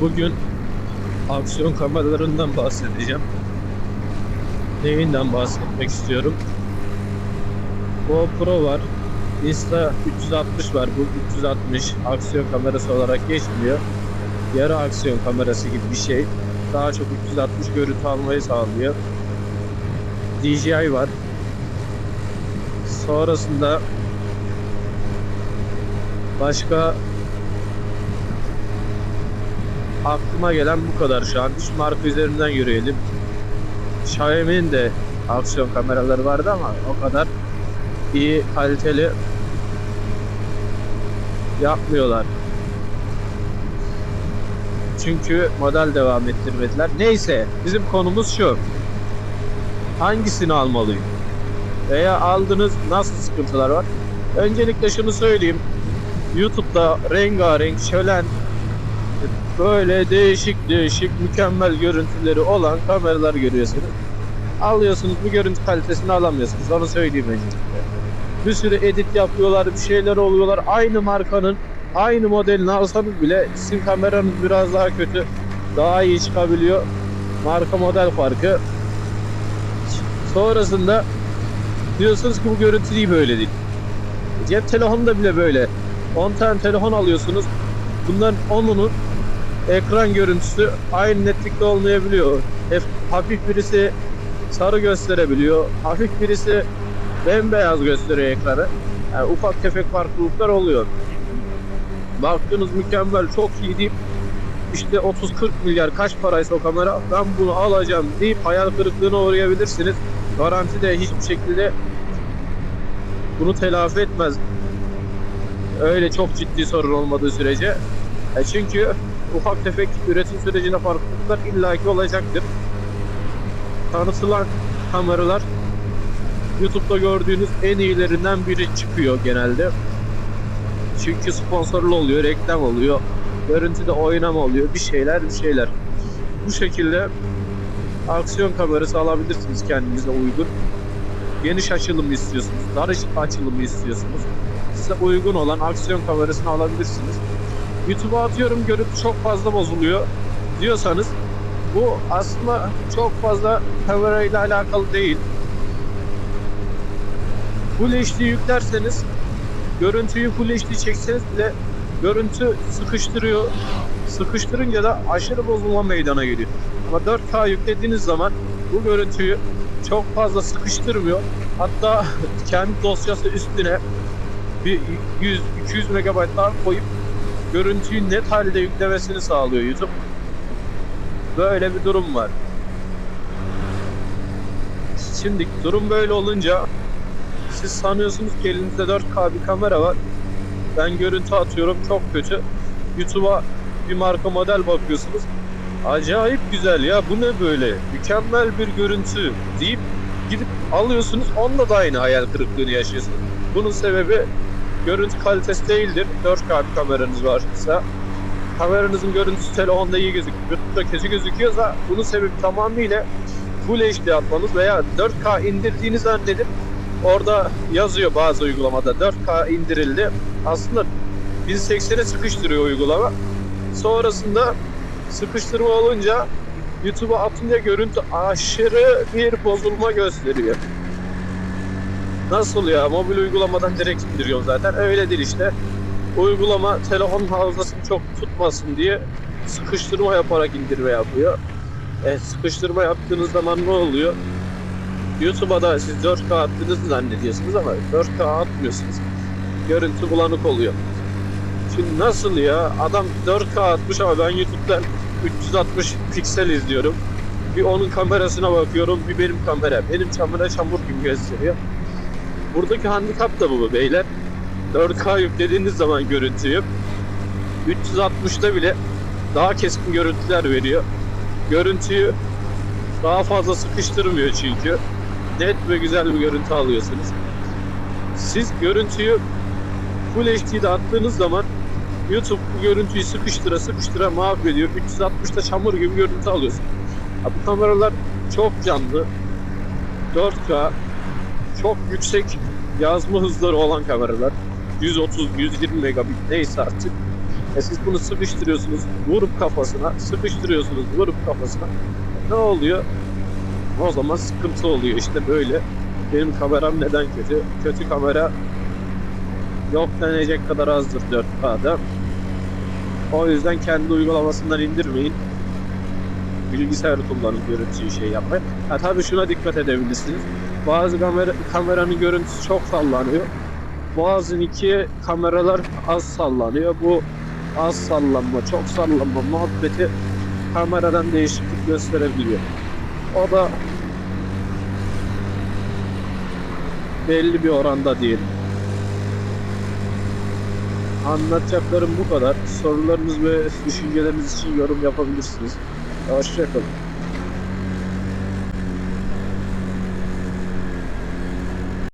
Bugün aksiyon kameralarından bahsedeceğim. Neyinden bahsetmek istiyorum? GoPro var. Insta 360 var. Bu 360 aksiyon kamerası olarak geçmiyor. Yarı aksiyon kamerası gibi bir şey. Daha çok 360 görüntü almayı sağlıyor. DJI var. Sonrasında başka aklıma gelen bu kadar şu an. Üç marka üzerinden yürüyelim. Xiaomi'nin de aksiyon kameraları vardı ama o kadar iyi kaliteli yapmıyorlar. Çünkü model devam ettirmediler. Neyse bizim konumuz şu. Hangisini almalıyım? Veya aldınız nasıl sıkıntılar var? Öncelikle şunu söyleyeyim. YouTube'da rengarenk, şölen böyle değişik değişik mükemmel görüntüleri olan kameralar görüyorsunuz. Alıyorsunuz bu görüntü kalitesini alamıyorsunuz. Onu söyleyeyim öncelikle. Bir sürü edit yapıyorlar, bir şeyler oluyorlar. Aynı markanın aynı modelini alsanız bile sizin kameranız biraz daha kötü. Daha iyi çıkabiliyor. Marka model farkı. Sonrasında diyorsunuz ki bu görüntü iyi böyle değil. Cep telefonu da bile böyle. 10 tane telefon alıyorsunuz. Bunların 10'unun ekran görüntüsü aynı netlikte olmayabiliyor. Hep hafif birisi sarı gösterebiliyor. Hafif birisi bembeyaz gösteriyor ekranı. Yani ufak tefek farklılıklar oluyor. Baktınız mükemmel, çok iyi deyip işte 30-40 milyar kaç paraysa o kamera ben bunu alacağım deyip hayal kırıklığına uğrayabilirsiniz. Garanti de hiçbir şekilde bunu telafi etmez. Öyle çok ciddi sorun olmadığı sürece. E çünkü ufak tefek üretim sürecinde farklılıklar illaki olacaktır. Tanıtılan kameralar YouTube'da gördüğünüz en iyilerinden biri çıkıyor genelde. Çünkü sponsorlu oluyor, reklam oluyor, görüntüde oynama oluyor, bir şeyler bir şeyler. Bu şekilde aksiyon kamerası alabilirsiniz kendinize uygun. Geniş açılım istiyorsunuz, dar açılımı istiyorsunuz. Size uygun olan aksiyon kamerasını alabilirsiniz. YouTube'a atıyorum görüntü çok fazla bozuluyor diyorsanız bu aslında çok fazla kamerayla alakalı değil. Full HD yüklerseniz görüntüyü Full HD çekseniz bile görüntü sıkıştırıyor. Sıkıştırınca da aşırı bozulma meydana geliyor. Ama 4K yüklediğiniz zaman bu görüntüyü çok fazla sıkıştırmıyor. Hatta kendi dosyası üstüne bir 100-200 MB daha koyup görüntüyü net halde yüklemesini sağlıyor YouTube. Böyle bir durum var. Şimdi durum böyle olunca siz sanıyorsunuz ki elinizde 4K bir kamera var. Ben görüntü atıyorum çok kötü. YouTube'a bir marka model bakıyorsunuz. Acayip güzel ya bu ne böyle? Mükemmel bir görüntü deyip gidip alıyorsunuz. Onunla da aynı hayal kırıklığını yaşıyorsunuz. Bunun sebebi görüntü kalitesi değildir. 4K bir kameranız varsa kameranızın görüntüsü telefonda iyi gözüküyor, YouTube'da kötü gözüküyorsa bunun sebebi tamamıyla Full HD atmanız veya 4K indirdiğini zannedip orada yazıyor bazı uygulamada 4K indirildi. Aslında 1080'e sıkıştırıyor uygulama. Sonrasında sıkıştırma olunca YouTube'a atınca görüntü aşırı bir bozulma gösteriyor. Nasıl ya? Mobil uygulamadan direkt indiriyor zaten. Öyle değil işte. Uygulama telefon hafızasını çok tutmasın diye sıkıştırma yaparak indirme yapıyor. E, sıkıştırma yaptığınız zaman ne oluyor? YouTube'a da siz 4K attığınızı zannediyorsunuz ama 4K atmıyorsunuz. Görüntü bulanık oluyor. Şimdi nasıl ya? Adam 4K atmış ama ben YouTube'dan 360 piksel izliyorum. Bir onun kamerasına bakıyorum, bir benim kamera. Benim kamera çamur gibi gösteriyor. Buradaki handikap da bu beyler. 4K yüklediğiniz zaman görüntüyü 360'da bile daha keskin görüntüler veriyor. Görüntüyü daha fazla sıkıştırmıyor çünkü. Net ve güzel bir görüntü alıyorsunuz. Siz görüntüyü Full HD'de attığınız zaman YouTube bu görüntüyü sıkıştıra sıkıştıra mahvediyor. 360'da çamur gibi görüntü alıyorsun. Ha, bu kameralar çok canlı. 4K çok yüksek yazma hızları olan kameralar. 130-120 megabit neyse artık. E siz bunu sıkıştırıyorsunuz, vurup kafasına, sıkıştırıyorsunuz, vurup kafasına. Ne oluyor? O zaman sıkıntı oluyor işte böyle. Benim kameram neden kötü? Kötü kamera yok denecek kadar azdır 4K'da. O yüzden kendi uygulamasından indirmeyin. Bilgisayarı kullanın görüntüyü şey yapmayın. Ha tabii şuna dikkat edebilirsiniz. Bazı kamera, kameranın görüntüsü çok sallanıyor. Bazı kameralar az sallanıyor. Bu az sallanma, çok sallanma muhabbeti kameradan değişiklik gösterebiliyor. O da belli bir oranda diyelim. Anlatacaklarım bu kadar. Sorularınız ve düşünceleriniz için yorum yapabilirsiniz. Hoşçakalın.